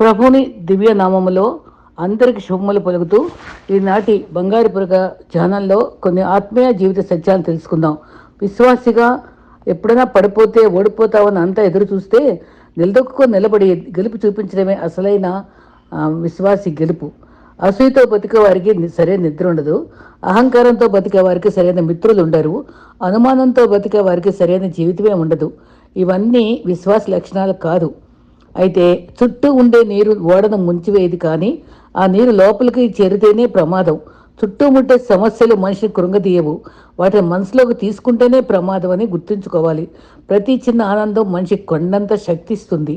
ప్రభుని దివ్య నామములో అందరికి శుభములు పలుకుతూ ఈనాటి బంగారు పురగ ధ్యానంలో కొన్ని ఆత్మీయ జీవిత సత్యాలు తెలుసుకుందాం. విశ్వాసిగా ఎప్పుడైనా పడిపోతే ఓడిపోతావని అంతా ఎదురు చూస్తే నిలదొక్కుకో నిలబడి గెలుపు చూపించడమే అసలైన విశ్వాసి గెలుపు. అసూయతో బతికే వారికి సరైన నిద్ర ఉండదు. అహంకారంతో బతికే వారికి సరైన మిత్రులు ఉండరు. అనుమానంతో బతికే వారికి సరైన జీవితమే ఉండదు. ఇవన్నీ విశ్వాస లక్షణాలు కాదు. అయితే చుట్టూ ఉండే నీరు ఓడను ముంచివేయదు కానీ ఆ నీరు లోపలికి చేరితేనే ప్రమాదం. చుట్టూ ముట్టే సమస్యలు మనిషిని కృంగతీయవు వాటిని మనసులోకి తీసుకుంటేనే ప్రమాదం అని గుర్తుంచుకోవాలి. ప్రతి చిన్న ఆనందం మనిషికి కొండంత శక్తి ఇస్తుంది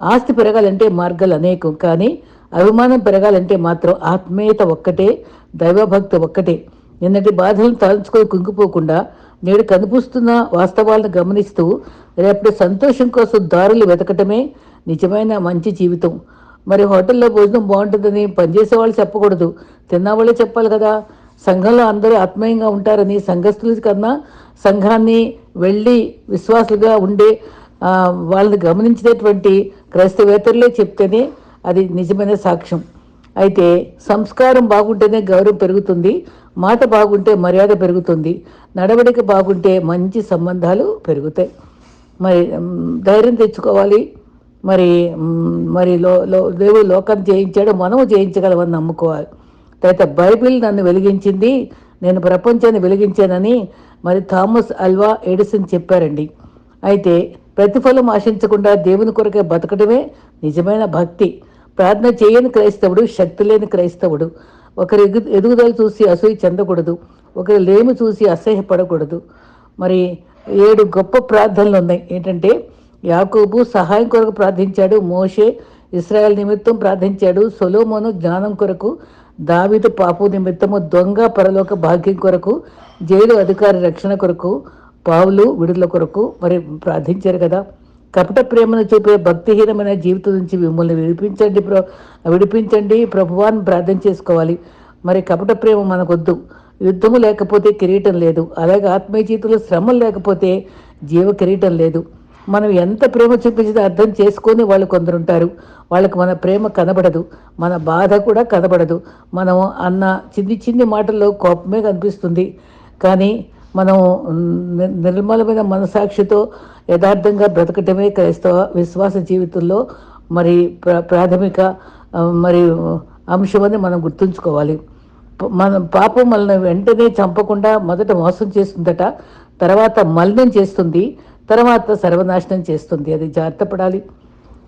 ఆస్తి పెరగాలంటే మార్గాలు అనేకం కానీ అభిమానం పెరగాలంటే మాత్రం ఆత్మీయత ఒక్కటే దైవభక్తి ఒక్కటే. నిన్నటి బాధలను తలంచుకొని కుంగిపోకుండా నేడు కనిపిస్తున్న వాస్తవాలను గమనిస్తూ రేపటి సంతోషం కోసం దారులు వెతకటమే నిజమైన మంచి జీవితం. మరి హోటల్లో భోజనం బాగుంటుందని పనిచేసే వాళ్ళు చెప్పకూడదు. తిన్నవాళ్ళే చెప్పాలి కదా. సంఘంలో అందరూ ఆత్మీయంగా ఉంటారని సంఘస్థుల కన్నా సంఘాన్ని వెళ్ళి విశ్వాసులుగా ఉండే వాళ్ళని గమనించినటువంటి క్రైస్తవేతరులే చెప్తేనే అది నిజమైన సాక్ష్యం. అయితే సంస్కారం బాగుంటేనే గౌరవం పెరుగుతుంది మాట బాగుంటే మర్యాద పెరుగుతుంది నడవడిక బాగుంటే మంచి సంబంధాలు పెరుగుతాయి. మరి ధైర్యం తెచ్చుకోవాలి. మరి మరి లో దేవుడు లోకాన్ని చేయించాడు మనము చేయించగలమని నమ్ముకోవాలి. తర్వాత బైబిల్ నన్ను వెలిగించింది నేను ప్రపంచాన్ని వెలిగించానని మరి థామస్ అల్వా ఎడిసన్ చెప్పారండి. అయితే ప్రతిఫలం ఆశించకుండా దేవుని కొరకే బతకడమే నిజమైన భక్తి. ప్రార్థన చేయని క్రైస్తవుడు శక్తి లేని క్రైస్తవుడు. ఒకరి ఎగు ఎదుగుదల చూసి అసూయ చెందకూడదు. ఒకరి లేమి చూసి అసహ్యపడకూడదు. మరి ఏడు గొప్ప ప్రార్థనలు ఉన్నాయి. ఏంటంటే యాకోబు సహాయం కొరకు ప్రార్థించాడు మోషే ఇస్రాయల్ నిమిత్తం ప్రార్థించాడు సొలోమోను జ్ఞానం కొరకు దావీదు పాపు నిమిత్తము దొంగ పరలోక భాగ్యం కొరకు జైలు అధికారి రక్షణ కొరకు పావులు విడుదల కొరకు మరి ప్రార్థించారు కదా. కపట ప్రేమను చూపే భక్తిహీనమైన జీవితం నుంచి మిమ్మల్ని విడిపించండి ప్ర విడిపించండి. ప్రభువాన్ని ప్రార్థన చేసుకోవాలి. మరి కపట ప్రేమ మనకొద్దు. యుద్ధము లేకపోతే కిరీటం లేదు. అలాగే ఆత్మీయ జీవితంలో శ్రమం లేకపోతే జీవ కిరీటం లేదు. మనం ఎంత ప్రేమ చూపించినా అర్థం చేసుకొని వాళ్ళు కొందరు ఉంటారు. వాళ్ళకి మన ప్రేమ కనబడదు. మన బాధ కూడా కనబడదు. మనం అన్న చిన్ని చిన్ని మాటల్లో కోపమే కనిపిస్తుంది. కానీ మనం నిర్మలమైన మనసాక్షితో యథార్థంగా బ్రతకటమే క్రైస్తవ విశ్వాస జీవితంలో మరి ప్ర ప్రాథమిక మరి అంశమని మనం గుర్తుంచుకోవాలి. మనం మన పాపం మనల్ని వెంటనే చంపకుండా మొదట మోసం చేస్తుందట తర్వాత మలినం చేస్తుంది. తర్వాత సర్వనాశనం చేస్తుంది. అది జాగ్రత్త పడాలి.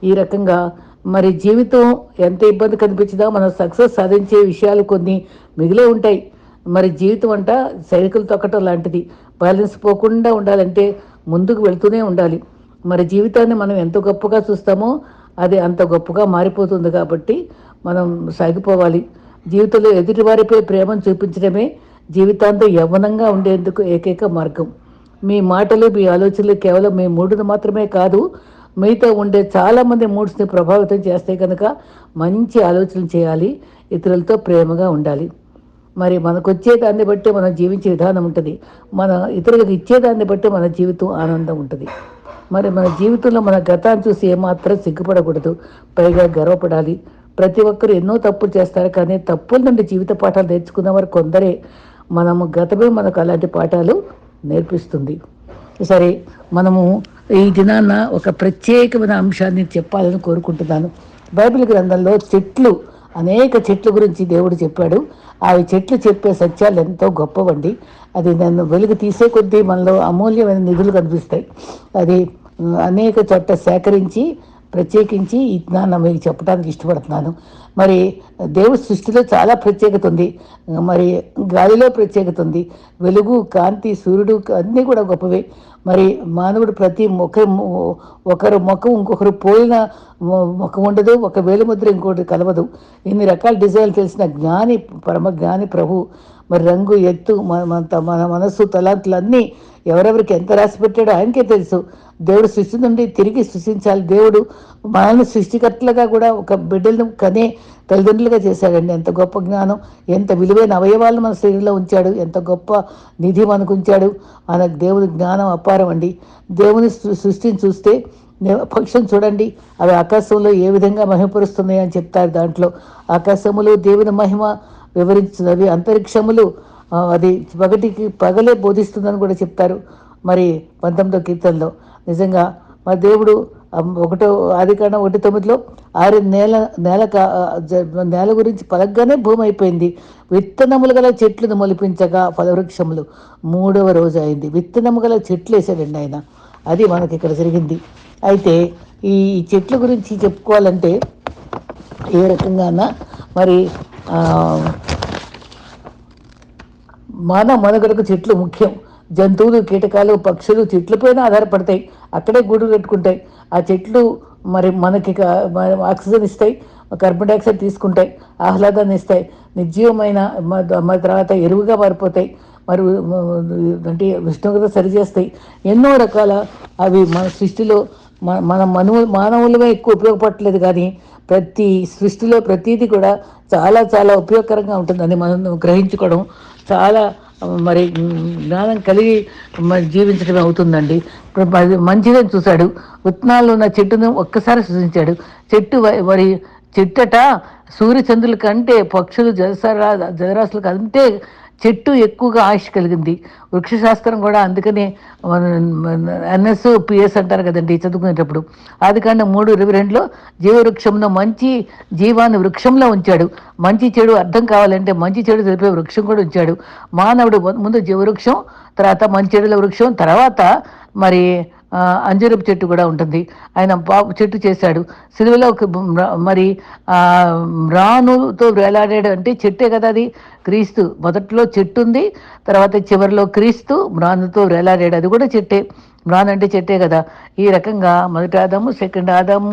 ఈ రకంగా మరి జీవితం ఎంత ఇబ్బంది కనిపించినా మనం సక్సెస్ సాధించే విషయాలు కొన్ని మిగిలే ఉంటాయి. మరి జీవితం అంట సైకిల్ తొక్కటం లాంటిది. బ్యాలెన్స్ పోకుండా ఉండాలంటే ముందుకు వెళ్తూనే ఉండాలి. మరి జీవితాన్ని మనం ఎంత గొప్పగా చూస్తామో అది అంత గొప్పగా మారిపోతుంది కాబట్టి మనం సాగిపోవాలి. జీవితంలో ఎదుటివారిపై ప్రేమను చూపించడమే జీవితాంతం యవ్వనంగా ఉండేందుకు ఏకైక మార్గం. మీ మాటలు మీ ఆలోచనలు కేవలం మీ మూడును మాత్రమే కాదు మీతో ఉండే చాలామంది మూడ్స్ని ప్రభావితం చేస్తే కనుక మంచి ఆలోచనలు చేయాలి ఇతరులతో ప్రేమగా ఉండాలి. మరి మనకు వచ్చేదాన్ని బట్టి మనం జీవించే విధానం ఉంటుంది. మన ఇతరులకు ఇచ్చేదాన్ని బట్టి మన జీవితం ఆనందం ఉంటుంది. మరి మన జీవితంలో మన గతాన్ని చూసి ఏమాత్రం సిగ్గుపడకూడదు. పైగా గర్వపడాలి. ప్రతి ఒక్కరు ఎన్నో తప్పులు చేస్తారు కానీ తప్పుల నుండి జీవిత పాఠాలు నేర్చుకున్న వారు కొందరే. మనము గతమే మనకు అలాంటి పాఠాలు నేర్పిస్తుంది. సరే మనము ఈ దినాన ఒక ప్రత్యేకమైన అంశాన్ని చెప్పాలని కోరుకుంటున్నాను. బైబిల్ గ్రంథంలో చెట్లు అనేక చెట్ల గురించి దేవుడు చెప్పాడు. ఆ చెట్లు చెప్పే సత్యాలు ఎంతో గొప్పవండి. అది నన్ను వెలుగు తీసే కొద్దీ మనలో అమూల్యమైన నిధులు కనిపిస్తాయి. అది అనేక చోట్ల సేకరించి ప్రత్యేకించి ఈ జ్ఞానం మీకు చెప్పడానికి ఇష్టపడుతున్నాను. మరి దేవుడి సృష్టిలో చాలా ప్రత్యేకత ఉంది. మరి గాలిలో ప్రత్యేకత ఉంది. వెలుగు కాంతి సూర్యుడు అన్నీ కూడా గొప్పవే. మరి మానవుడు ప్రతి ముఖ ఒకరు ముఖం ఇంకొకరు పోలిన ముఖం ఉండదు. ఒక వేలిముద్ర ఇంకోటి కలవదు. ఇన్ని రకాల డిజైన్లు తెలిసిన జ్ఞాని పరమ జ్ఞాని ప్రభు మరి రంగు ఎత్తు మన మన మన మనస్సు తలాంతులన్నీ ఎవరెవరికి ఎంత రాసి పెట్టాడో ఆయనకే తెలుసు. దేవుడు సృష్టి నుండి తిరిగి సృష్టించాలి. దేవుడు మనల్ని సృష్టికర్తలుగా కూడా ఒక బిడ్డలను కనే తల్లిదండ్రులుగా చేశాడండి. ఎంత గొప్ప జ్ఞానం ఎంత విలువైన అవయవాలను మన శరీరంలో ఉంచాడు ఎంత గొప్ప నిధి మనకు ఉంచాడు. మనకు దేవుని జ్ఞానం అపారం అండి దేవుని సృష్టిని చూస్తే పక్షం చూడండి. అవి ఆకాశంలో ఏ విధంగా మహిమపరుస్తున్నాయి అని చెప్తారు దాంట్లో. ఆకాశములో దేవుని మహిమ వివరించినవి. అంతరిక్షములు అది పగటికి పగలే బోధిస్తుందని కూడా చెప్తారు. మరి పంతొమ్మిదో కీర్తనలో నిజంగా మా దేవుడు ఒకటో ఆదికాండం ఒకటి తొమ్మిదిలో ఆరు నేల నేల జ- నేల గురించి పలగ్గానే భూమి అయిపోయింది. విత్తనములు గల చెట్లను మొలిపించగా ఫలవృక్షములు. మూడవ రోజు అయింది. విత్తనము గల చెట్లు వేసాడండి ఆయన. అది మనకి ఇక్కడ జరిగింది. అయితే ఈ చెట్ల గురించి చెప్పుకోవాలంటే ఏ రకంగాన మరి మన మనుగడకు చెట్లు ముఖ్యం. జంతువులు కీటకాలు పక్షులు చెట్లపైన ఆధారపడతాయి. అక్కడే గూడు కట్టుకుంటాయి ఆ చెట్లు మరి మనకి ఆక్సిజన్ ఇస్తాయి కార్బన్ డైఆక్సైడ్ తీసుకుంటాయి ఆహ్లాదాన్ని ఇస్తాయి. నిర్జీవమైన మరి తర్వాత ఎరువుగా మారిపోతాయి. మరి అంటే ఉష్ణోగ్రత సరిచేస్తాయి ఎన్నో రకాల అవి మన సృష్టిలో మన మన మనువు మానవులమే ఎక్కువ ఉపయోగపడట్లేదు కానీ ప్రతి సృష్టిలో ప్రతిదీ కూడా చాలా చాలా ఉపయోగకరంగా ఉంటుందని మనం గ్రహించుకోవడం. చాలా మరి జ్ఞానం కలిగి మరి జీవించడం అవుతుందండి. మంచిదని చూశాడు. విత్తనాల్లో ఉన్న చెట్టును ఒక్కసారి సృష్టించాడు చెట్టు వ- మరి చెట్టట సూర్యచంద్రుల కంటే పక్షులు జలసరా జలరాశుల కంటే చెట్టు ఎక్కువగా ఆయుష్ కలిగింది. వృక్షశాస్త్రం కూడా అందుకనే ఎన్ఎస్ పిఎస్ అంటారు కదండి చదువుకునేటప్పుడు. అది కానీ మూడు ఇరవై రెండులో జీవవృక్షంలో మంచి జీవాన్ని వృక్షంలో ఉంచాడు. మంచి చెడు అర్థం కావాలంటే మంచి చెడు తెలిపే వృక్షం కూడా ఉంచాడు. మానవుడు ముందు జీవవృక్షం తర్వాత మంచి చెడుల వృక్షం తర్వాత మరి అంజూరపు చెట్టు కూడా ఉంటుంది. ఆయన బాబు చెట్టు చేశాడు. సిలువలో మరి రాణుతో వేలాడాడు అంటే చెట్టే కదా అది క్రీస్తు. మొదట్లో చెట్టు ఉంది తర్వాత చివరిలో క్రీస్తు మ్రానుతో వేలాడాడు. అది కూడా చెట్టే. మ్రాన్ అంటే చెట్టే కదా. ఈ రకంగా మొదటి ఆదాము సెకండ్ ఆదాము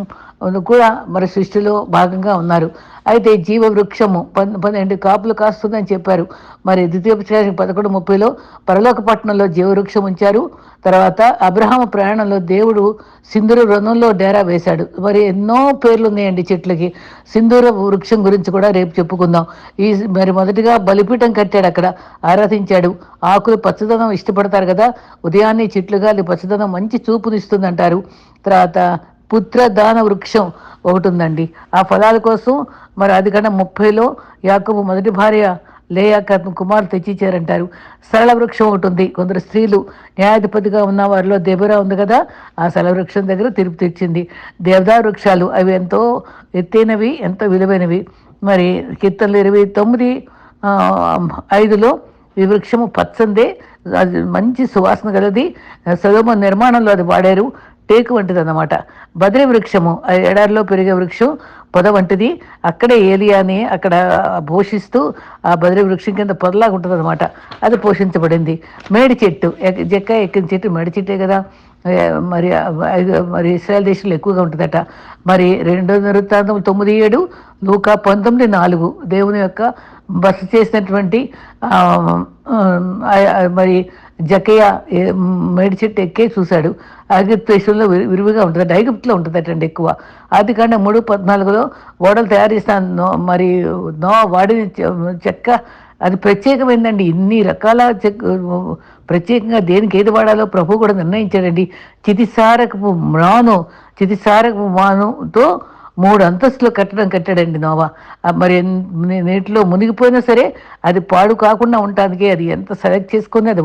కూడా మరి సృష్టిలో భాగంగా ఉన్నారు. అయితే జీవ వృక్షము పన్నెండు కాపులు కాస్తుందని చెప్పారు. మరి ద్వితీయోపచారం పదకొండు ముప్పైలో పరలోక పట్టణంలో జీవవృక్షం ఉంచారు. తర్వాత అబ్రహాం ప్రయాణంలో దేవుడు సింధూర వనంలో డేరా వేశాడు. మరి ఎన్నో పేర్లు ఉన్నాయండి చెట్లకి. సింధూర వృక్షం గురించి కూడా రేపు చెప్పుకుందాం. ఈ మరి మొదటిగా బలిపీఠం కట్టాడు అక్కడ. ఆరాధించాడు. ఆకులు పచ్చదనం ఇష్టపడతారు కదా. ఉదయాన్నే చెట్లు గాలి పచ్చదనం మంచి చూపునిస్తుందంటారు. తర్వాత పుత్రదాన వృక్షం ఒకటి ఉందండి. ఆ ఫలాల కోసం మరి అది కన్నా ముప్పైలో యాకబు మొదటి భార్య లేయాకర్ను కుమార్ తెచ్చిచ్చారంటారు సరళ వృక్షం ఒకటి ఉంది. కొందరు స్త్రీలు న్యాయాధిపతిగా ఉన్న వారిలో దెబరా ఉంది కదా ఆ సరళ వృక్షం దగ్గర తిరుపు తెచ్చింది దేవదా వృక్షాలు అవి ఎంతో ఎత్తైనవి ఎంతో విలువైనవి. మరి కీర్తనలు ఇరవై తొమ్మిది ఐదులో ఈ వృక్షము పచ్చందే అది మంచి సువాసన కలది సదోమ నిర్మాణంలో అది వాడారు. టేకు వంటిది అన్నమాట బద్రి వృక్షము ఆ ఎడారిలో పెరిగే వృక్షం పొద వంటిది. అక్కడే ఏలియాని అక్కడ పోషిస్తూ ఆ బదిరి వృక్షం కింద పొదలాగా ఉంటుంది అనమాట అది పోషించబడింది. మేడి చెట్టు. ఎక్- జక్క ఎక్కిన చెట్టు మేడి చెట్టే కదా. మరి మరి ఇస్రాయల్ దేశంలో ఎక్కువగా ఉంటుందట. మరి రెండో వృత్తాంతం తొమ్మిది ఏడు నూక పంతొమ్మిది నాలుగు దేవుని యొక్క బస చేసినటువంటి మరి జకయ్య ఏ- మేడి చెట్టు ఎక్కే చూశాడు. ఐగుప్తు దేశంలో విరివిగా ఉంటుంది. ఐగుప్తులో ఉంటుందటండి ఎక్కువ. అది కాండ మూడు పద్నాలుగులో ఓడలు తయారు చేస్తాను నో- మరి నో వాడిన చె- చెక్క అది ప్రత్యేకమైందండి. ఇన్ని రకాల చెక్ ప్రత్యేకంగా దేనికి ఏది వాడాలో ప్రభు కూడా నిర్ణయించాడండి. చితిసారకపు మ్రాను చితిసారకపు మానుతో మూడు అంతస్తులు కట్టడం కట్టాడండి నోవా. మరి నీటిలో మునిగిపోయినా సరే అది పాడు కాకుండా ఉండటానికి అది ఎంత సెలెక్ట్ చేసుకుని అది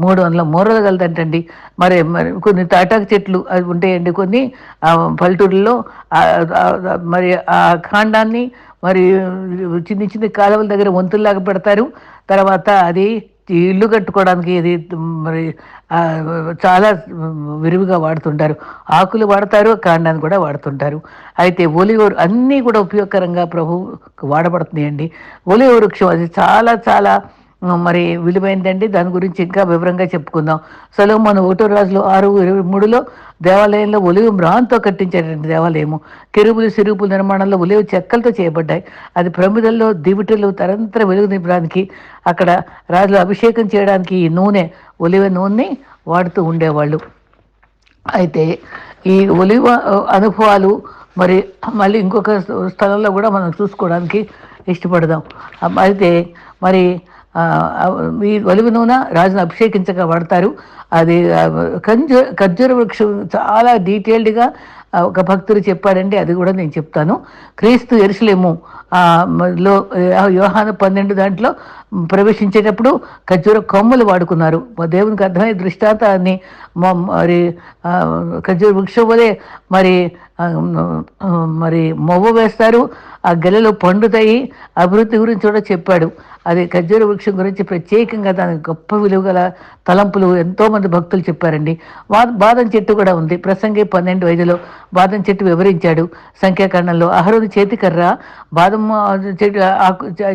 మూడు వందల మూరలు కలదంటండి మరి మరి కొన్ని తాటాకు చెట్లు అవి ఉంటాయండి కొన్ని. ఆ మరి ఆ కాండాన్ని మరి చిన్న చిన్న కాలువల దగ్గర వంతుల్లాగా పెడతారు. తర్వాత అది ఇల్లు కట్టుకోవడానికి ఇది మరి చాలా విరివిగా వాడుతుంటారు. ఆకులు వాడతారు కాండాన్ని కూడా వాడుతుంటారు. అయితే ఒలివ అన్నీ కూడా ఉపయోగకరంగా ప్రభు వాడబడుతున్నాయండి. ఒలివ వృక్షం అది చాలా చాలా మరి విలువైందండి. దాని గురించి ఇంకా వివరంగా చెప్పుకుందాం. సలోమన్ ఒకటో రాజులు ఆరు ఇరవై మూడులో దేవాలయంలో ఒలివ మ్రాన్తో కట్టించారండి దేవాలయము. కెరుబులు సిరుపుల నిర్మాణంలో ఒలివ చెక్కలతో చేయబడ్డాయి. అది ప్రమిదల్లో దివిటలు తరంతర వెలుగు నింపడానికి అక్కడ రాజులు అభిషేకం చేయడానికి ఈ నూనె ఒలివ నూనె వాడుతూ ఉండేవాళ్ళు. అయితే ఈ ఒలివ అనుభవాలు మరి మళ్ళీ ఇంకొక స్థలంలో కూడా మనం చూసుకోవడానికి ఇష్టపడదాం. అయితే మరి ఈ ఒలివి నూనె రాజును అభిషేకించగా వాడతారు. అది ఖర్జూర ఖర్జూర వృక్షం చాలా డీటెయిల్డ్గా ఒక భక్తుడు చెప్పాడండి అది కూడా నేను చెప్తాను. క్రీస్తు ఎరుసలేము లో యోహాను పన్నెండు దాంట్లో ప్రవేశించేటప్పుడు ఖర్జూర కొమ్మలు వాడుకున్నారు. దేవునికి అర్థమయ్యే దృష్టాంతాన్ని మరి ఖర్జూర వృక్షం వలె మరి మరి మొవ్వ వేస్తారు. ఆ గెలలు పండుతాయి. అభివృద్ధి గురించి కూడా చెప్పాడు. అది ఖర్జూర వృక్షం గురించి ప్రత్యేకంగా దానికి గొప్ప విలువ గల తలంపులు ఎంతోమంది భక్తులు చెప్పారండి. బాదం చెట్టు కూడా ఉంది. ప్రసంగి పన్నెండు ఐదులో బాదం చెట్టు వివరించాడు. సంఖ్యాకరణంలో అహరుని చేతికర్ర బాదం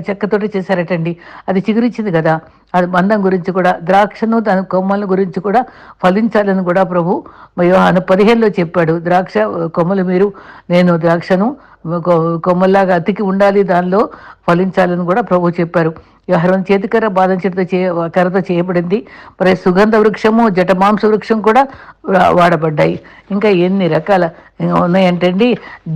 చెక్కతోటి చేశారటండి. అది చిగురిచ్చింది కదా. అది బంధం గురించి కూడా ద్రాక్షను దాని కొమ్మల గురించి కూడా ఫలించాలని కూడా ప్రభు యోహాను పదిహేనులో చెప్పాడు. ద్రాక్ష కొమ్మలు మీరు నేను ద్రాక్షను కొమ్మల్లాగా అతికి ఉండాలి దానిలో ఫలించాలని కూడా ప్రభు చెప్పారు. వ్యవహారం చేతికర్ర బాదం చెట్టుతో చే కర్రతో చేయబడింది. మరి సుగంధ వృక్షము జటమాంస వృక్షం కూడా వాడబడ్డాయి. ఇంకా ఎన్ని రకాల ఉన్నాయంటండి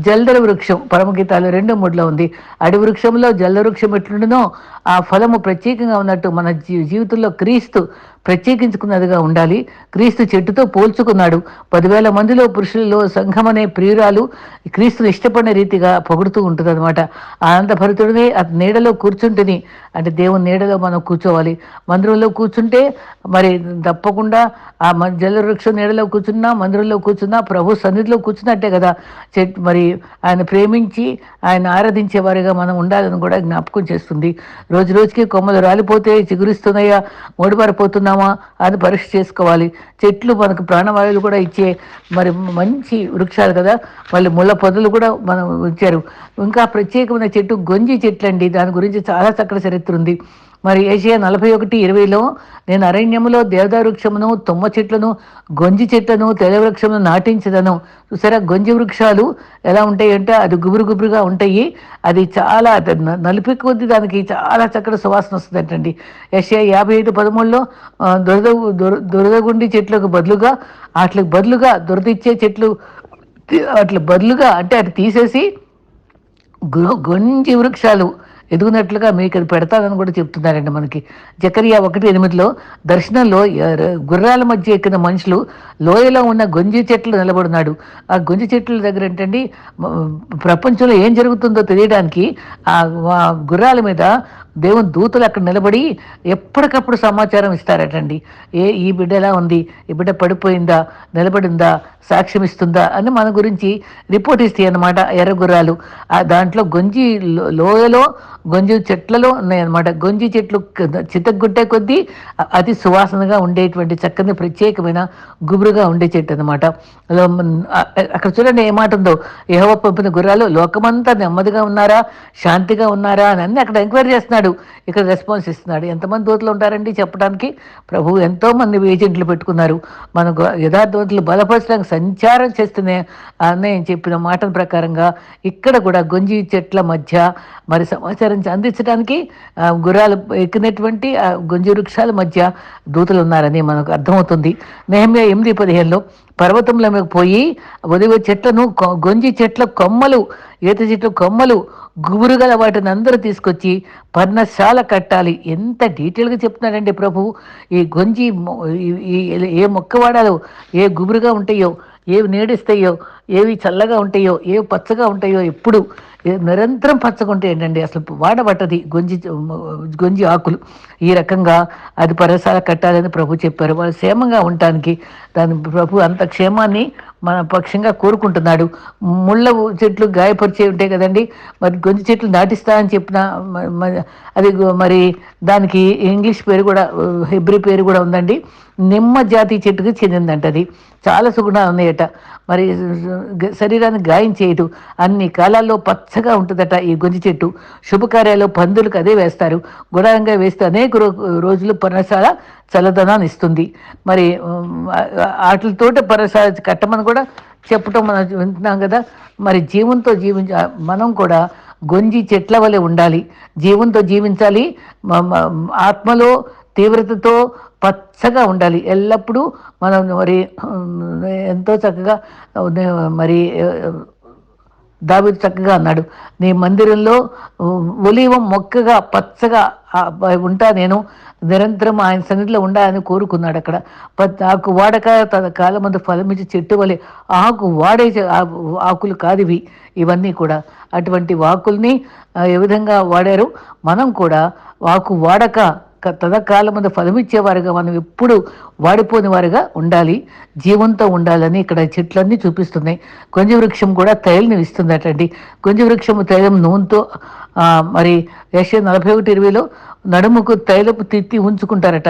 జల్దర వృక్షం పరమగీతాలు రెండు మూడులో ఉంది. అడి వృక్షంలో జల్ద వృక్షం ఎట్లుండునో ఆ ఫలము ప్రత్యేకంగా ఉన్నట్టు మన జీవితంలో క్రీస్తు ప్రత్యేకించుకున్నదిగా ఉండాలి. క్రీస్తు చెట్టుతో పోల్చుకున్నాడు. పదివేల మందిలో పురుషులలో సంఘం అనే ప్రియురాలు క్రీస్తుని ఇష్టపడిన రీతిగా పొగుడుతూ ఉంటుంది అనమాట ఆనందభరితుడినే నీడలో కూర్చుంటుని. అంటే దేవుని నీడలో మనం కూర్చోవాలి. మందిరంలో కూర్చుంటే మరి తప్పకుండా ఆ జల వృక్షం నీడలో కూర్చున్నా మందిరంలో కూర్చున్నా ప్రభు సన్నిధిలో కూర్చున్నట్టే కదా. చెట్ మరి ఆయన ప్రేమించి ఆయన ఆరాధించే వారిగా మనం ఉండాలని కూడా జ్ఞాపకం చేస్తుంది. రోజు రోజుకి కొమ్మలు రాలిపోతే చిగురిస్తున్నాయా? మూడిపారిపోతున్నామా అది పరీక్ష చేసుకోవాలి. చెట్లు మనకు ప్రాణవాయువులు కూడా ఇచ్చే మరి మంచి వృక్షాలు కదా? మళ్ళీ ముళ్ళ పొదలు కూడా మనం ఇచ్చారు ఇంకా ప్రత్యేకమైన చెట్టు గొంజి చెట్లు అండి దాని గురించి చాలా చక్కటి చరిత్ర ఉంది. మరి ఏషియా నలభై ఒకటి ఇరవైలో నేను అరణ్యములో దేవదా వృక్షమును తుమ్మ చెట్లను గొంజి చెట్లను తెలవృక్షమును నాటించదను. చూసారా? గొంజి వృక్షాలు ఎలా ఉంటాయి అంటే అది గుబురు గుబురుగా ఉంటాయి. అది చాలా నలిపి కొద్ది దానికి చాలా చక్కటి సువాసన వస్తుందంటండి. ఏషియా యాభై ఐదు పదమూడులో దురద దురదగుండి చెట్లకు బదులుగా వాటికి బదులుగా దురదిచ్చే చెట్లు అట్లా బదులుగా అంటే అది తీసేసి గొంజి వృక్షాలు ఎదుగునట్లుగా మీకు అది పెడతానని కూడా చెప్తున్నారండి మనకి. జకరియా ఒకటి ఎనిమిదిలో దర్శనంలో గుర్రాల మధ్య ఎక్కిన మనుషులు లోయలో ఉన్న గొంజి చెట్లు నిలబడినాడు. ఆ గొంజి చెట్ల దగ్గర ఏంటండి ప్రపంచంలో ఏం జరుగుతుందో తెలియడానికి ఆ గుర్రాల మీద దేవుని దూతలు అక్కడ నిలబడి ఎప్పటికప్పుడు సమాచారం ఇస్తారటండి. ఏ ఈ బిడ్డ ఎలా ఉంది? ఈ బిడ్డ పడిపోయిందా? నిలబడిందా? సాక్ష్యం ఇస్తుందా? అని మన గురించి రిపోర్ట్ ఇస్తాయి అన్నమాట ఎర్రగుర్రాలు. ఆ దాంట్లో గొంజి లోయలో గొంజి చెట్లలో ఉన్నాయన్నమాట. గొంజి చెట్లు చితగ్గుట్టే కొద్దీ అతి సువాసనగా ఉండేటువంటి చక్కని ప్రత్యేకమైన గుబురుగా ఉండే చెట్టు అనమాట అక్కడ చూడండి ఏమాట ఉందో. ఏహో పంపిన గుర్రాలు లోకమంతా నెమ్మదిగా ఉన్నారా? శాంతిగా ఉన్నారా? అని అన్ని అక్కడ ఎంక్వైరీ చేస్తున్నాడు. ఇక్కడ రెస్పాన్స్ ఇస్తున్నాడు. ఎంతమంది దూతలు ఉంటారండి చెప్పడానికి? ప్రభు ఎంతో మంది ఏజెంట్లు పెట్టుకున్నారు. మన యథార్థవంతులు బలపరచడానికి సంచారం చేస్తూనే అన్నయ్య చెప్పిన మాటల ప్రకారంగా ఇక్కడ కూడా గొంజి చెట్ల మధ్య మరి సమాచారం అందించడానికి గుర్రాలు ఎక్కినటువంటి గొంజి వృక్షాల మధ్య దూతలు ఉన్నారని మనకు అర్థమవుతుంది. నేహమ్య ఎనిమిది పదిహేనులో పర్వతంలో మీకు పోయి ఉదయ చెట్లను గొంజి చెట్ల కొమ్మలు ఈత చెట్ల కొమ్మలు గుబురుగల వాటిని అందరూ తీసుకొచ్చి పర్ణశాల కట్టాలి. ఎంత డీటెయిల్గా చెప్తున్నాడండి ప్రభు. ఈ గొంజి ఏ మొక్క వాడాలో ఏ గుబురుగా ఉంటాయో ఏవి నీడిస్తాయో ఏవి చల్లగా ఉంటాయో ఏవి పచ్చగా ఉంటాయో ఎప్పుడు నిరంతరం పచ్చగా ఉంటాయండి అసలు వాడబట్టది గొంజి గొంజి ఆకులు. ఈ రకంగా అది పరసాల కట్టాలని ప్రభు చెప్పారు. వాళ్ళు క్షేమంగా ఉండటానికి దాని ప్రభు అంత క్షేమాన్ని మన పక్షంగా కోరుకుంటున్నాడు. ముళ్ళ చెట్లు గాయపరిచే ఉంటాయి కదండి మరి గొంజి చెట్లు నాటిస్తా అని చెప్పిన అది మరి దానికి ఇంగ్లీష్ పేరు కూడా హెబ్రి పేరు కూడా ఉందండి. నిమ్మ జాతి చెట్టుకు చెందిందంట అది. చాలా సుగుణాలు ఉన్నాయట. మరి శరీరాన్ని గాయం చేయదు అన్ని కాలాల్లో పచ్చగా ఉంటుందట ఈ గొంజి చెట్టు. శుభకార్యాలు పందులకు అదే వేస్తారు. గుడారంగా వేస్తే అనేక రోజులు పర్ణశాల చల్లదనాన్ని ఇస్తుంది. మరి వాటితోటి పర్ణశాల కట్టమని కూడా చెప్పటం మనం వింటున్నాం కదా. మరి జీవంతో జీవించ మనం కూడా గొంజి చెట్ల వలె ఉండాలి. జీవంతో జీవించాలి. ఆత్మలో తీవ్రతతో పచ్చగా ఉండాలి. ఎల్లప్పుడూ మనం మరి ఎంతో చక్కగా మరి దావీదు చక్కగా అన్నాడు నీ మందిరంలో ఒలివ మొక్కగా పచ్చగా ఉంటా నేను. నిరంతరం ఆయన సన్నిధిలో ఉండాలని కోరుకున్నాడు అక్కడ. ప- ఆకు వాడక తన కాలం ఫలమించి చెట్టు వలె ఆకు వాడే ఆకులు కాదు ఇవి ఇవన్నీ కూడా అటువంటి వాకుల్ని ఏ విధంగా వాడారు? మనం కూడా వాకు వాడక క- తదకాలం ఫలమిచ్చేవారుగా మనం ఎప్పుడు వాడిపోని వారుగా ఉండాలి జీవంతో ఉండాలని ఇక్కడ చెట్లన్నీ చూపిస్తున్నాయి. కొంజ వృక్షం కూడా తైలని ఇస్తుందటండి. కొంజ వృక్షము తైలం నూనెతో మరి యశ నలభై ఒకటి ఇరవైలో నడుముకు తైలపు తిత్తి ఉంచుకుంటారట.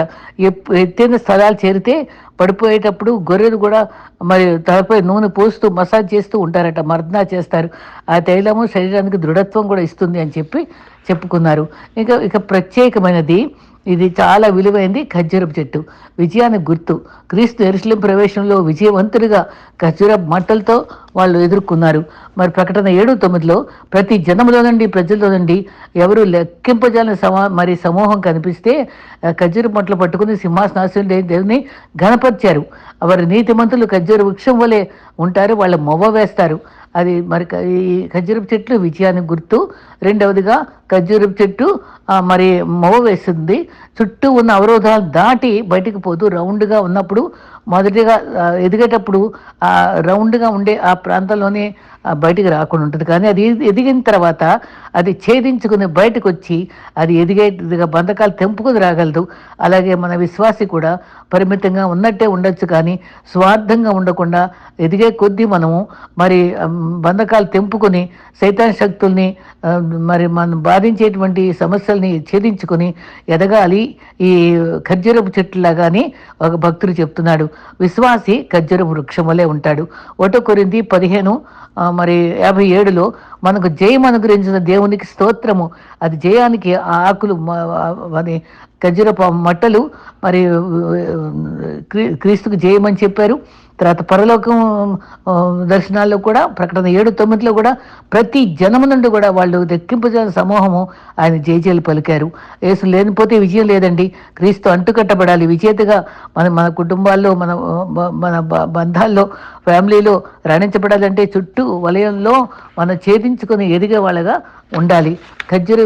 ఎత్తైన స్థలాలు చేరితే పడిపోయేటప్పుడు గొర్రెలు కూడా మరి తలపై నూనె పోస్తూ మసాజ్ చేస్తూ ఉంటారట మర్దనా చేస్తారు. ఆ తైలము శరీరానికి దృఢత్వం కూడా ఇస్తుంది అని చెప్పి చెప్పుకున్నారు. ఇంకా ఇక ప్రత్యేకమైనది ఇది చాలా విలువైంది ఖర్జూరపు చెట్టు. విజయానికి గుర్తు. క్రీస్తు ఎరుసలేం ప్రవేశంలో విజయవంతులుగా ఖర్జూరపు మంటలతో వాళ్ళు ఎదుర్కొన్నారు. మరి ప్రకటన ఏడు తొమ్మిదిలో ప్రతి జనములో నుండి ప్రజల్లో నుండి ఎవరు లెక్కింపజాలని సమా మరి సమూహం కనిపిస్తే ఖర్జూర మంటలు పట్టుకుని సింహాసనాశం దేవుని ఘనపరిచారు. వారి నీతిమంతులు ఖర్జూర వృక్షం వలె ఉంటారు వాళ్ళు మొవ్వ వేస్తారు. అది మరి ఈ ఖర్జూరపు చెట్లు విజయానికి గుర్తు. రెండవదిగా ఖర్జూరపు చెట్టు మరి మొవ వేస్తుంది చుట్టూ ఉన్న అవరోధాలు దాటి బయటికి పోతూ రౌండ్గా ఉన్నప్పుడు మొదటిగా ఎదిగేటప్పుడు ఆ రౌండ్గా ఉండే ఆ ప్రాంతంలోనే బయటికి రాకుండా ఉంటుంది. కానీ అది ఎదిగిన తర్వాత అది ఛేదించుకుని బయటకు వచ్చి అది ఎదిగేదిగా బంధకాలు తెంపుకుని రాగలదు. అలాగే మన విశ్వాసి కూడా పరిమితంగా ఉన్నట్టే ఉండొచ్చు కానీ స్వార్థంగా ఉండకుండా ఎదిగే కొద్దీ మనము మరి బంధకాలు తెంపుకొని సైతాన్ శక్తుల్ని మరి మరి బా సాధించేటువంటి సమస్యల్ని ఛేదించుకొని ఎదగాలి. ఈ ఖర్జూరపు చెట్టులాగాని ఒక భక్తుడు చెప్తున్నాడు. విశ్వాసి ఖర్జూరపు వృక్షం వలె ఉంటాడు. ఒకటో కొరింది పదిహేను మరి యాభై ఏడులో మనకు జయం అనుగ్రహించిన దేవునికి స్తోత్రము. అది జయానికి ఆ ఆకులు అది ఖర్జూరపు మట్టలు మరి క్రీ- క్రీస్తుకు జయమని చెప్పారు. తర్వాత పరలోకం దర్శనాల్లో కూడా ప్రకటన ఏడు తొమ్మిదిలో కూడా ప్రతి జనము నుండి కూడా వాళ్ళు దక్కింపజన సమూహము ఆయన జయజయలు పలికారు. యేసు లేనిపోతే విజయం లేదండి. క్రీస్తు అంటుకట్టబడాలి. విజేతగా మన మన కుటుంబాల్లో మన మన బంధాల్లో ఫ్యామిలీలో రాణించబడాలంటే చుట్టూ వలయంలో మనం ఛేదించుకొని ఎదిగే వాళ్ళగా ఉండాలి. ఖజ్జూర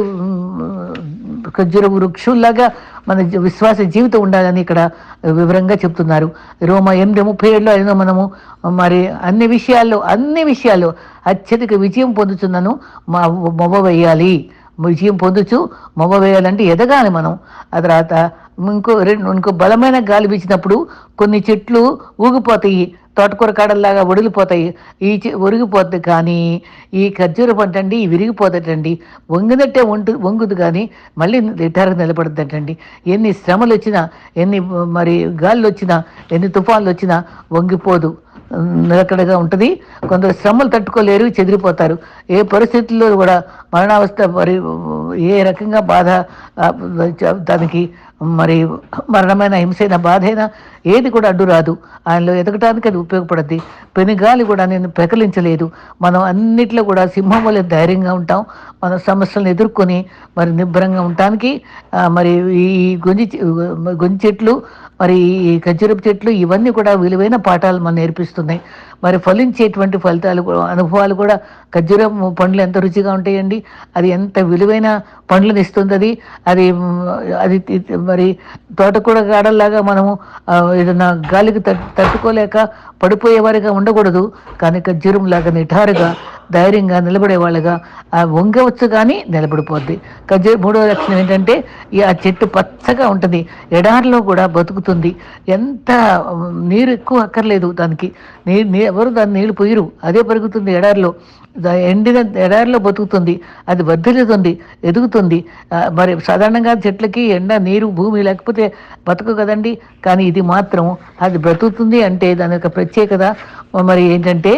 ఖర్జూర వృక్షంలాగా మన విశ్వాస జీవితం ఉండాలని ఇక్కడ వివరంగా చెప్తున్నారు. రోమ ఎనిమిది ముప్పై ఏడులో అయినా మనము మరి అన్ని విషయాల్లో అన్ని విషయాల్లో అత్యధిక విజయం పొందుతున్నాను మా వేయాలి విజయం పొందుచు మొవ వేయాలంటే ఎదగాలి మనం. ఆ తర్వాత ఇంకో రెండు ఇంకో బలమైన గాలి వీచినప్పుడు కొన్ని చెట్లు ఊగిపోతాయి. తోటకూర కాడల్లాగా ఒడిలిపోతాయి ఈ ఒరిగిపోద్ది కానీ ఈ ఖర్జూర పంట అండి విరిగిపోతుందండి. వంగినట్టే వంటు వంగుదు కానీ మళ్ళీ నిటారుగా నిలబడుతుందండి ఎన్ని శ్రమలు వచ్చినా ఎన్ని మరి గాలులు వచ్చినా ఎన్ని తుఫాన్లు వచ్చినా వంగిపోదు. నిలకడగా ఉంటుంది. కొందరు శ్రమలు తట్టుకోలేరు చెదిరిపోతారు. ఏ పరిస్థితుల్లో కూడా మరణావస్థ మరి ఏ రకంగా బాధ దానికి మరి మరణమైన హింసైన బాధ అయినా ఏది కూడా అడ్డు రాదు. ఆయనలో ఎదగటానికి అది ఉపయోగపడుద్ది. పెనుగాలి కూడా నేను పెకలించలేదు. మనం అన్నిట్లో కూడా సింహం వల్ల ధైర్యంగా ఉంటాం. మన సమస్యలను ఎదుర్కొని మరి నిబ్బరంగా ఉండటానికి మరి ఈ గొంజి చె- గొంజి చెట్లు మరి ఈ ఖర్జూరపు చెట్లు ఇవన్నీ కూడా విలువైన పాఠాలు మనం నేర్పిస్తున్నాయి. మరి ఫలించేటువంటి ఫలితాలు కూడా అనుభవాలు కూడా ఖర్జూరం పండ్లు ఎంత రుచిగా ఉంటాయండి అది ఎంత విలువైన పండ్లను ఇస్తుంది అది అది అది మరి తోటకూడ గాడల్లాగా మనము ఏదన్నా ఏదైనా గాలికి తట్- తట్టుకోలేక పడిపోయేవారిగా ఉండకూడదు కానీ ఖర్జూరం లాగా నిఠారుగా ధైర్యంగా నిలబడే వాళ్ళగా ఆ వంగవచ్చు కానీ నిలబడిపోద్ది. ఖర్జూర మూడో లక్షణం ఏంటంటే ఈ ఆ చెట్టు పచ్చగా ఉంటుంది. ఎడారిలో కూడా బతుకుతుంది. ఎంత నీరు ఎక్కువ అక్కర్లేదు దానికి. నీరు నీ ఎవరు దాన్ని నీళ్ళు పోయిరు. అదే పెరుగుతుంది ఎడారిలో. ఎండిన ఎడారిలో బతుకుతుంది. అది వర్ధిల్లుతుంది ఎదుగుతుంది. మరి సాధారణంగా చెట్లకి ఎండ నీరు భూమి లేకపోతే బతకవు కదండి. కానీ ఇది మాత్రం అది బ్రతుకుతుంది అంటే దాని యొక్క ప్రత్యేకత. మరి ఏంటంటే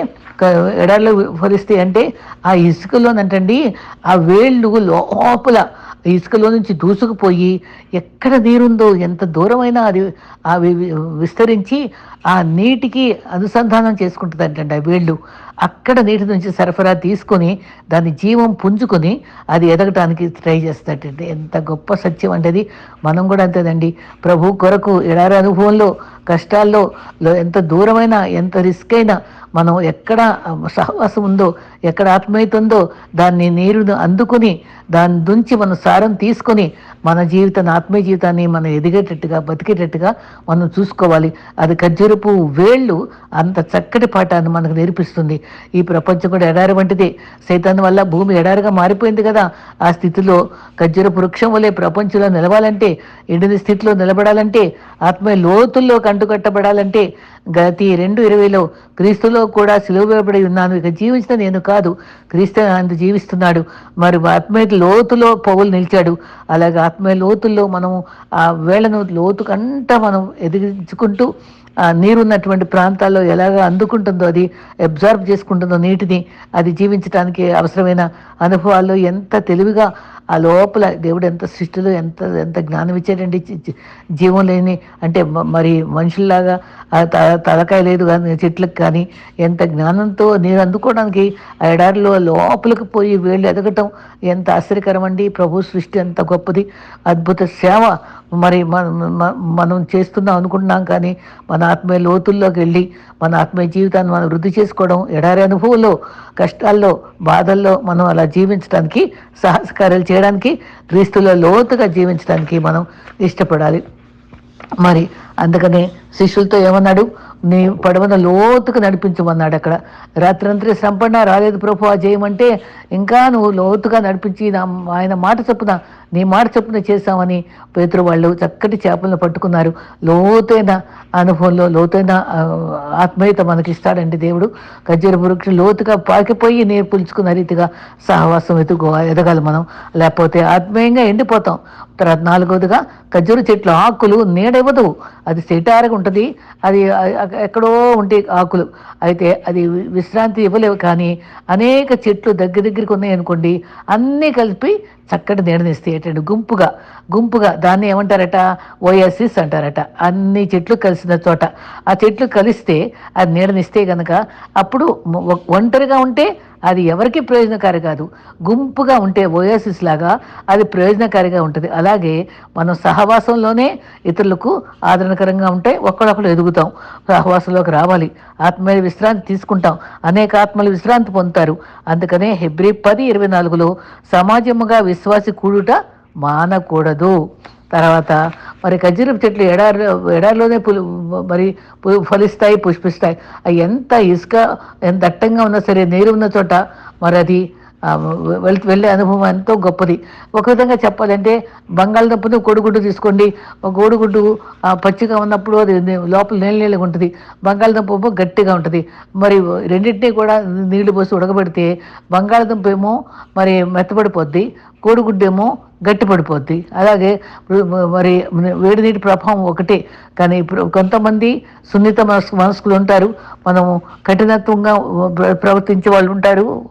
ఎడారిలో ఫలిస్తాయి అంటే ఆ ఇసుకలోనంటండి ఆ వేళ్ళు లోపల ఇసుకలో నుంచి దూసుకుపోయి ఎక్కడ నీరుందో ఎంత దూరమైనా అది అవి విస్తరించి ఆ నీటికి అనుసంధానం చేసుకుంటుందంటండి ఆ వేళ్ళు. అక్కడ నీటి నుంచి సరఫరా తీసుకొని దాని జీవం పుంజుకొని అది ఎదగటానికి ట్రై చేస్తాడండి ఎంత గొప్ప సత్యం అంటే అది. మనం కూడా అంతేనండి. ప్రభు కొరకు ఎడారి అనుభవంలో కష్టాల్లో ఎంత దూరమైన ఎంత రిస్క్ అయినా మనం ఎక్కడ సహవాసం ఉందో ఎక్కడ ఆత్మీయత ఉందో దాన్ని నీరును అందుకుని దాని నుంచి మనం సారం తీసుకొని మన జీవితాన్ని ఆత్మీయ జీవితాన్ని మనం ఎదిగేటట్టుగా బతికేటట్టుగా మనం చూసుకోవాలి. అది ఖర్జూరపు వేళ్ళు అంత చక్కటి పాఠాన్ని మనకు నేర్పిస్తుంది. ఈ ప్రపంచం కూడా ఎడారి వంటిదే. సైతాన్ వల్ల భూమి ఎడారిగా మారిపోయింది కదా. ఆ స్థితిలో ఖర్జూరపు వృక్షం వలె ప్రపంచంలో నిలవాలంటే ఎండిన స్థితిలో నిలబడాలంటే ఆత్మీయ లోతుల్లో కంటుకట్టబడాలంటే గతి రెండు ఇరవైలో క్రీస్తులో కూడా సిలువబడి ఉన్నాను. ఇక జీవించిన నేను కాదు. క్రీస్తు ఆయన జీవిస్తున్నాడు. మరి ఆత్మీయ లోతులో పౌలు నిలిచాడు. అలాగే ఆత్మీయ లోతుల్లో మనం ఆ వేళను లోతుకంతా మనం ఎదిగించుకుంటూ ఆ నీరున్నటువంటి ప్రాంతాల్లో ఎలాగ అందుకుంటుందో అది అబ్జర్వ్ చేసుకుంటుందో నీటిని అది జీవించడానికి అవసరమైన అనుభవాల్లో ఎంత తెలివిగా ఆ లోపల దేవుడు ఎంత సృష్టిలో ఎంత ఎంత జ్ఞానం ఇచ్చాడండి జీవం లేని అంటే మరి మనుషుల్లాగా ఆ త- తలకాయ లేదు కానీ చెట్లకు కానీ ఎంత జ్ఞానంతో నేను అందుకోవడానికి ఆ ఎడారిలో లోపలికి పోయి వేళ్ళు ఎదగటం ఎంత ఆశ్చర్యకరం అండి ప్రభు సృష్టి ఎంత గొప్పది. అద్భుత సేవ. మరి మనం చేస్తున్నాం అనుకుంటున్నాం కానీ మన ఆత్మీయ లోతుల్లోకి వెళ్ళి మన ఆత్మీయ జీవితాన్ని మనం వృద్ధి చేసుకోవడం ఎడారి అనుభవంలో కష్టాల్లో బాధల్లో మనం అలా జీవించడానికి సాహసకార్యాలు చేయడానికి క్రీస్తులో లోతుగా జీవించడానికి మనం ఇష్టపడాలి. మరి అందుకనే శిష్యులతో ఏమన్నాడు? నీ పడవన లోతుకు నడిపించమన్నాడు అక్కడ. రాత్రంత్రి సంపన్న రాలేదు ప్రభు ఆ చేయమంటే ఇంకా నువ్వు లోతుగా నడిపించి నా ఆయన మాట చొప్పున నీ మాట చొప్పున చేశామని పేతురు వాళ్ళు చక్కటి చేపలను పట్టుకున్నారు. లోతైన అనుభవంలో లోతైన ఆత్మీయత మనకిస్తాడండి దేవుడు. ఖర్జూర వృక్షం లోతుగా పాకిపోయి నీరు పులుచుకున్న రీతిగా సహవాసం ఎదుగు ఎదగాలి మనం. లేకపోతే ఆత్మీయంగా ఎండిపోతాం. తర్వాత నాలుగవదిగా ఖర్జూర చెట్ల ఆకులు నీడెవదు అది సెటారగా ఉంటుంది. అది ఎక్కడో ఉంటే ఆకులు. అయితే అది విశ్రాంతి ఇవ్వలేవు కానీ అనేక చెట్లు దగ్గర దగ్గరికి ఉన్నాయి అనుకోండి అన్నీ కలిపి చక్కటి నీడనిస్తే ఏంటంటే గుంపుగా గుంపుగా దాన్ని ఏమంటారట? ఓయాసిస్ అంటారట. అన్ని చెట్లు కలిసిన చోట. ఆ చెట్లు కలిస్తే అది నీడనిస్తే గనక అప్పుడు ఒంటరిగా ఉంటే అది ఎవరికి ప్రయోజనకారి కాదు. గుంపుగా ఉంటే ఓయాసిస్ లాగా అది ప్రయోజనకారిగా ఉంటుంది. అలాగే మనం సహవాసంలోనే ఇతరులకు ఆదరణకరంగా ఉంటే ఒక్కడొక్కడు ఎదుగుతాం. సహవాసంలోకి రావాలి. ఆత్మీయ విశ్రాంతి తీసుకుంటాం. అనేక ఆత్మలు విశ్రాంతి పొందుతారు. అందుకనే హెబ్రి పది ఇరవై నాలుగులో సమాజముగా విశ్వాసి కూడుట మానకూడదు. తర్వాత మరి ఖర్జూరపు చెట్లు ఎడారి ఎడారిలోనే పులు మరి ఫలిస్తాయి పుష్పిస్తాయి. అవి ఎంత ఇసుక ఎంత దట్టంగా ఉన్నా సరే నీరు ఉన్న చోట మరి అది వెళ్తూ వెళ్ళే అనుభవం ఎంతో గొప్పది. ఒక విధంగా చెప్పాలంటే బంగాళదుంపను కోడిగుడ్డు తీసుకోండి. ఒక కోడిగుడ్డు పచ్చిగా ఉన్నప్పుడు అది లోపల నీళ్ళ నీళ్ళగా ఉంటుంది. బంగాళదుంప గట్టిగా ఉంటుంది. మరి రెండింటినీ కూడా నీళ్ళు పోసి ఉడకబెడితే బంగాళదుంప ఏమో మరి మెత్తబడిపోద్ది. కోడిగుడ్డు ఏమో గట్టిపడిపోద్ది. అలాగే మరి వేడి నీటి ప్రభావం ఒకటే. కానీ ఇప్పుడు కొంతమంది సున్నిత మనసు మనస్కులు ఉంటారు. మనము కఠినత్వంగా ప్ర- ప్రవర్తించే వాళ్ళు ఉంటారు.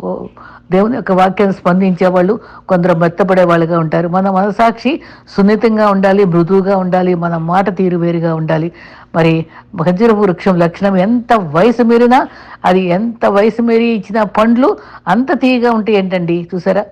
దేవుని యొక్క వాక్యాన్ని స్పందించే వాళ్ళు కొందరు మెత్తపడే వాళ్ళుగా ఉంటారు. మన మనసాక్షి సున్నితంగా ఉండాలి మృదువుగా ఉండాలి మన మాట తీరు వేరుగా ఉండాలి. మరి ఖర్జూర వృక్షం లక్షణం ఎంత వయసు మీరినా అది ఎంత వయసు మీరి ఇచ్చిన పండ్లు అంత తీయగా ఉంటాయి ఏంటండి? చూసారా?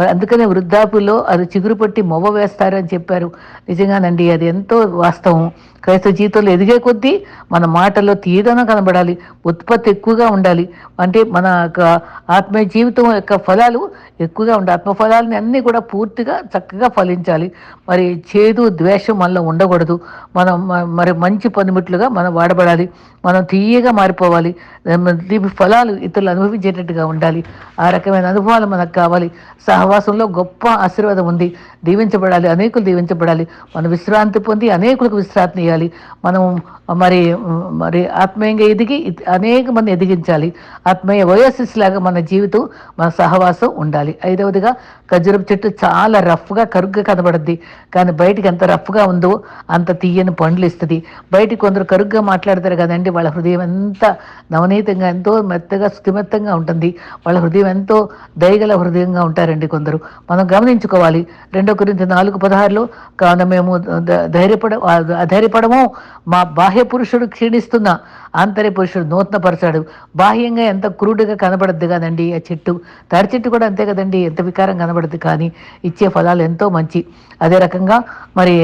అందుకనే వృద్ధాపులో అది చిగురు పట్టి మొవ్వ వేస్తారని చెప్పారు. నిజంగానండి అది ఎంతో వాస్తవం. క్రైస్తవ జీవితంలో ఎదిగే కొద్దీ మన మాటల్లో తీయదనం కనబడాలి ఉత్పత్తి ఎక్కువగా ఉండాలి. అంటే మన యొక్క ఆత్మీయ జీవితం యొక్క ఫలాలు ఎక్కువగా ఉండాలి. ఆత్మ ఫలాలని అన్నీ కూడా పూర్తిగా చక్కగా ఫలించాలి. మరి చేదు ద్వేషం మనలో ఉండకూడదు. మనం మరి మంచి పనిముట్లుగా మనం వాడబడాలి. మనం తీయగా మారిపోవాలి. దీని ఫలాలు ఇతరులు అనుభవించేటట్టుగా ఉండాలి. ఆ రకమైన అనుభవాలు మనకు కావాలి. సహవాసంలో గొప్ప ఆశీర్వాదం ఉంది. దీవించబడాలి. అనేకులు దీవించబడాలి. మనం విశ్రాంతి పొంది అనేకులకు విశ్రాంతి ఇవ్వాలి మనం మరి మరి ఆత్మీయంగా ఎదిగి అనేక మంది ఎదిగించాలి. ఆత్మీయ వయోసిస్ లాగా మన జీవితం మన సహవాసం ఉండాలి. ఐదవదిగా ఖర్జూరపు చెట్టు చాలా రఫ్గా కరుగ్గా కనబడుద్ది. కానీ బయటికి ఎంత రఫ్గా ఉందో అంత తీయని పండ్లు ఇస్తుంది. బయటికి కొందరు కరుగ్గా మాట్లాడతారు కదండి వాళ్ళ హృదయం ఎంత నవనీతంగా ఎంతో మెత్తగా స్థిమెత్తంగా ఉంటుంది. వాళ్ళ హృదయం ఎంతో దయగల హృదయంగా ఉంటారండి కొందరు. మనం గమనించుకోవాలి. రెండో గురించి నాలుగు పదహారులో కావున మేము ధ- ధైర్యపడ చెప్పడము మా బాహ్య పురుషుడు క్షీణిస్తున్న ఆంతర్య పురుషుడు నూతనపరచాడు. బాహ్యంగా ఎంత క్రూడుగా కనబడద్దు కదండి ఆ చెట్టు. తాడి చెట్టు కూడా అంతే కదండి ఎంత వికారం కనబడద్దు కానీ ఇచ్చే ఫలాలు ఎంతో మంచి. అదే రకంగా మరి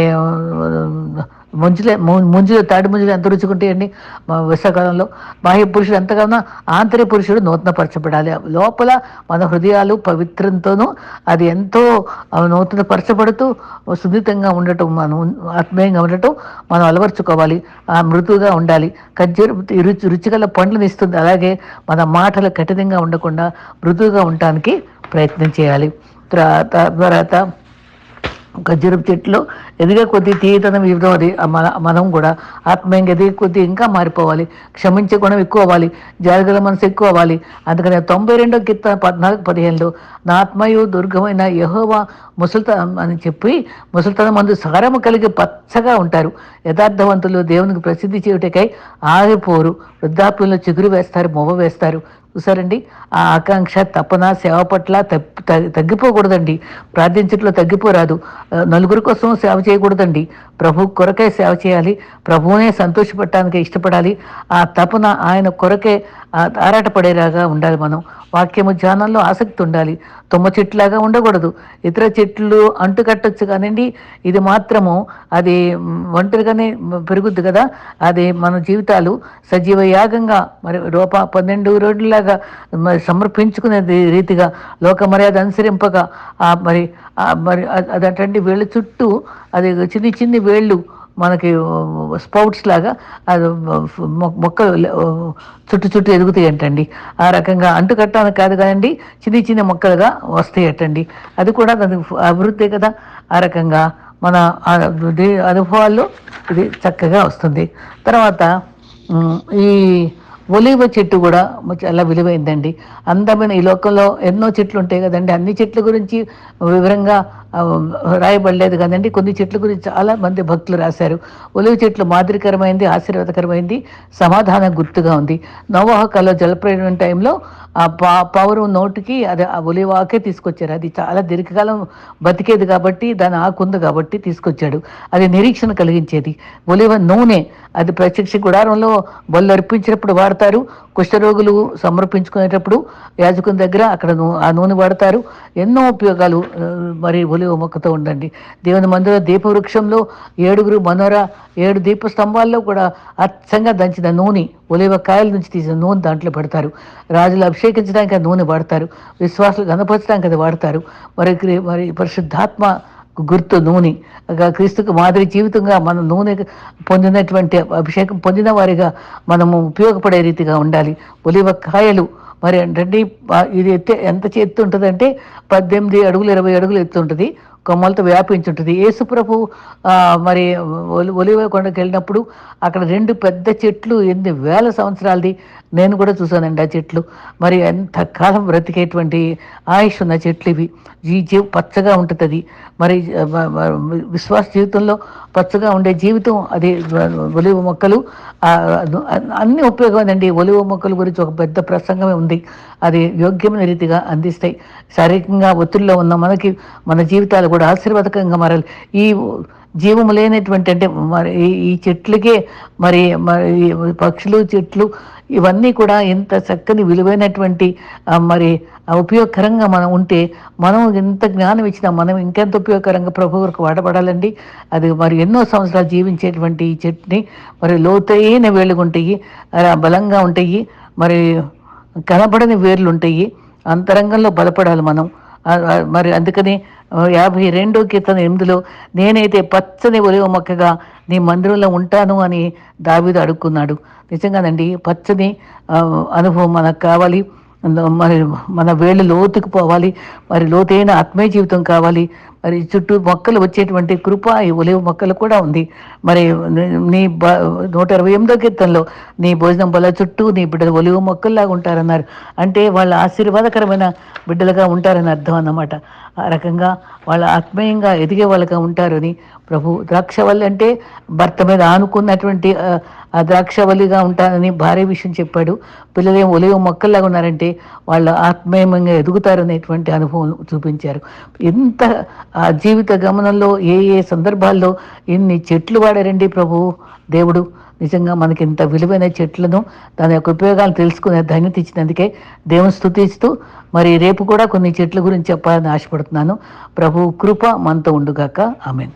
ముంజులే ముంజులు తాడి ముంజులు ఎంత రుచుకుంటాయండి వర్షాకాలంలో బాహ్య పురుషుడు ఎంతగానో ఆంతర్య పురుషుడు నూతనపరచబడాలి. లోపల మన హృదయాలు పవిత్రంతోనూ అది ఎంతో నూతనపరచబడుతూ సున్నితంగా ఉండటం మనం ఆత్మీయంగా ఉండటం మనం అలవర్చుకోవాలి. ఆ మృదువుగా ఉండాలి. ఖర్జూర రుచి రుచిగల పండ్లను ఇస్తుంది. అలాగే మన మాటలు కఠినంగా ఉండకుండా మృదువుగా ఉండటానికి ప్రయత్నం చేయాలి. తర్వాత గజ్జరపు ఖర్జూరపు చెట్లు ఎదిగే కొద్దీ తీయతనం ఇవ్వడం అది మన మనం కూడా ఆత్మీయంగా ఎదిగే కొద్దీ ఇంకా మారిపోవాలి. క్షమించే గుణం ఎక్కువ అవ్వాలి జాగ్రత్త మనసు ఎక్కువ అవ్వాలి అందుకని తొంభై రెండో కిత్త పద్నాలుగు పదిహేనులో నా ఆత్మయు దుర్గమైన యహోవా ముసలితనం అని చెప్పి ముసలితనం మందు సారము కలిగి పచ్చగా ఉంటారు. యథార్థవంతులు దేవునికి ప్రసిద్ధి చేయుటకై ఆగిపోరు వృద్ధాప్యంలో చిగురు వేస్తారు మొవ వేస్తారు. చూసారండి? ఆ ఆకాంక్ష తపన సేవ పట్ల తగ్గిపోకూడదండి. ప్రార్థించట్లో తగ్గిపోరాదు. నలుగురి కోసం సేవ చేయకూడదండి. ప్రభు కొరకే సేవ చేయాలి. ప్రభువునే సంతోషపడటానికి ఇష్టపడాలి. ఆ తపన ఆయన కొరకే ఆరాటపడేలాగా ఉండాలి మనం. వాక్యము ధ్యానంలో ఆసక్తి ఉండాలి. తుమ్మ చెట్లాగా ఉండకూడదు. ఇతర చెట్లు అంటుకట్టొచ్చు కానివ్వండి ఇది మాత్రము అది ఒంటరిగానే పెరుగుద్ది కదా. అది మన జీవితాలు సజీవ యాగంగా మరి రూప పన్నెండు రోజుల్లాగా మరి సమర్పించుకునే రీతిగా లోక మర్యాద అనుసరింపగా ఆ మరి మరి అదంటే వీళ్ళ చుట్టూ అది చిన్ని చిన్ని వేళ్ళు మనకి స్పౌట్స్ లాగా అది మొక్కలు చుట్టు చుట్టూ చుట్టూ ఎదుగుతాయి అంటండి ఆ రకంగా అంటు కట్టడానికి కాదు కదండి చిన్న చిన్న మొక్కలుగా వస్తాయి అటండి అది కూడా దాని అభివృద్ధి కదా. ఆ రకంగా మన అనుభవాల్లో ఇది చక్కగా వస్తుంది. తర్వాత ఈ ఒలివ చెట్టు కూడా చాలా విలువైందండి. అందమైన ఈ లోకంలో ఎన్నో చెట్లు ఉంటాయి కదండి. అన్ని చెట్ల గురించి వివరంగా రాయబడలేదు కదండి. కొన్ని చెట్ల గురించి చాలా మంది భక్తులు రాశారు. ఒలివ చెట్లు మాదిరికరమైంది ఆశీర్వాదకరమైంది సమాధాన గుర్తుగా ఉంది. నవవాహకాల్లో జలప్రయాణం టైంలో ఆ పా పౌరం నోటికి అది ఆ ఒలివాకే తీసుకొచ్చారు. అది చాలా దీర్ఘకాలం బతికేది కాబట్టి దాని ఆకుంది కాబట్టి తీసుకొచ్చాడు. అది నిరీక్షణ కలిగించేది. ఒలివ నూనె అది ప్రత్యక్ష గుడారంలో బళ్ళు అర్పించినప్పుడు వాడతారు. కుష్ఠరోగులు సమర్పించుకునేటప్పుడు యాజకుని దగ్గర అక్కడ ఆ నూనె వాడతారు. ఎన్నో ఉపయోగాలు మరి మరి ఒలివ మొక్కతో ఉండండి. దేవుని మందిర దీపవృక్షంలో ఏడుగురు మనోర ఏడు దీప స్తంభాల్లో కూడా అచ్చంగా దంచిన నూనె ఒలివ కాయల నుంచి తీసిన నూనె దాంట్లో పెడతారు. రాజులు అభిషేకించడానికి నూనె వాడతారు. విశ్వాసులు గణపరచడానికి అది వాడతారు. మరి క్రి- మరి పరిశుద్ధాత్మ గుర్తు నూనె. క్రీస్తుకు మాదిరి జీవితంగా మనం నూనె పొందినటువంటి అభిషేకం పొందిన వారిగా మనము ఉపయోగపడే రీతిగా ఉండాలి. ఒలివ కాయలు మరి ఏంటంటే ఇది ఎత్తే ఎంత ఎత్తు ఉంటుందంటే పద్దెనిమిది అడుగులు ఇరవై అడుగులు ఎత్తు ఉంటుంది. కొమ్మలతో వ్యాపించి ఉంటుంది యేసుప్రభు మరి ఒలి- ఒలివ కొండకి వెళ్ళినప్పుడు అక్కడ రెండు పెద్ద చెట్లు ఎన్ని వేల సంవత్సరాలది నేను కూడా చూశానండి ఆ చెట్లు. మరి ఎంతకాలం బ్రతికేటువంటి ఆయుష్ ఉన్న చెట్లు ఇవి. ఈ జీవి పచ్చగా ఉంటుంది అది మరి విశ్వాస జీవితంలో పచ్చగా ఉండే జీవితం అది ఒలివ మొక్కలు అన్ని- అన్ని ఉపయోగమైందండి ఒలివ మొక్కల గురించి ఒక పెద్ద ప్రసంగమే ఉంది. అది యోగ్యమైన రీతిగా అందిస్తాయి. శారీరకంగా ఒత్తిడిలో ఉన్న మనకి మన జీవితాలు కూడా ఆశీర్వాదకంగా మారాలి. ఈ జీవము లేనటువంటి అంటే మరి ఈ- ఈ చెట్లకే మరి మరి ఈ పక్షులు చెట్లు ఇవన్నీ కూడా ఎంత చక్కని విలువైనటువంటి మరి ఉపయోగకరంగా మనం ఉంటే మనం ఎంత జ్ఞానం ఇచ్చినా మనం ఇంకెంత ఉపయోగకరంగా ప్రభు వరకు వాడబడాలండి. అది మరి ఎన్నో సంవత్సరాలు జీవించేటువంటి ఈ చెట్టుని మరి లోతైన వేళ్ళుగా ఉంటాయి బలంగా ఉంటాయి మరి కనబడని వేర్లు ఉంటాయి. అంతరంగంలో బలపడాలి మనం. మరి అందుకని యాభై రెండో కీర్తన ఎనిమిదిలో నేనైతే పచ్చని ఒలివ మొక్కగా నీ మందిరంలో ఉంటాను అని దావీదు అడుక్కున్నాడు. నిజంగానండి పచ్చని అనుభవం మనకు కావాలి. మరి మన వేళ్ళు లోతుకు పోవాలి. మరి లోతైన ఆత్మీయ జీవితం కావాలి. మరి చుట్టూ మొక్కలు వచ్చేటువంటి కృప ఈ ఒలివ మొక్కలు కూడా ఉంది. మరి నీ- నీ బ నూట ఇరవై ఎనిమిదో కీర్తనలో నీ భోజనం బల చుట్టూ నీ బిడ్డలు ఒలివ మొక్కల్లాగా ఉంటారన్నారు. అంటే వాళ్ళ ఆశీర్వాదకరమైన బిడ్డలుగా ఉంటారని అర్థం అన్నమాట. ఆ రకంగా వాళ్ళ ఆత్మీయంగా ఎదిగే వాళ్ళగా ఉంటారని ప్రభు ద్రాక్ష వల్ల అంటే భర్త మీద ఆనుకున్నటువంటి ఆ, ఆ ద్రాక్షవల్లిగా ఉంటానని భార్య విషయం చెప్పాడు. పిల్లలేం ఒలివ మొక్కల్లాగా ఉన్నారంటే వాళ్ళు ఆత్మీయంగా ఎదుగుతారనేటువంటి అనుభవం చూపించారు. ఎంత ఆ జీవిత గమనంలో ఏ ఏ సందర్భాల్లో ఇన్ని చెట్లు వాడారండి ప్రభు? దేవుడు నిజంగా మనకి ఇంత విలువైన చెట్లను దాని యొక్క ఉపయోగాలు తెలుసుకునే ధన్యత ఇచ్చినందుకే దేవుని స్థుతిస్తూ మరి రేపు కూడా కొన్ని చెట్ల గురించి చెప్పాలని ఆశపడుతున్నాను. ప్రభు కృప మనతో ఉండుగాక. ఆమెన్.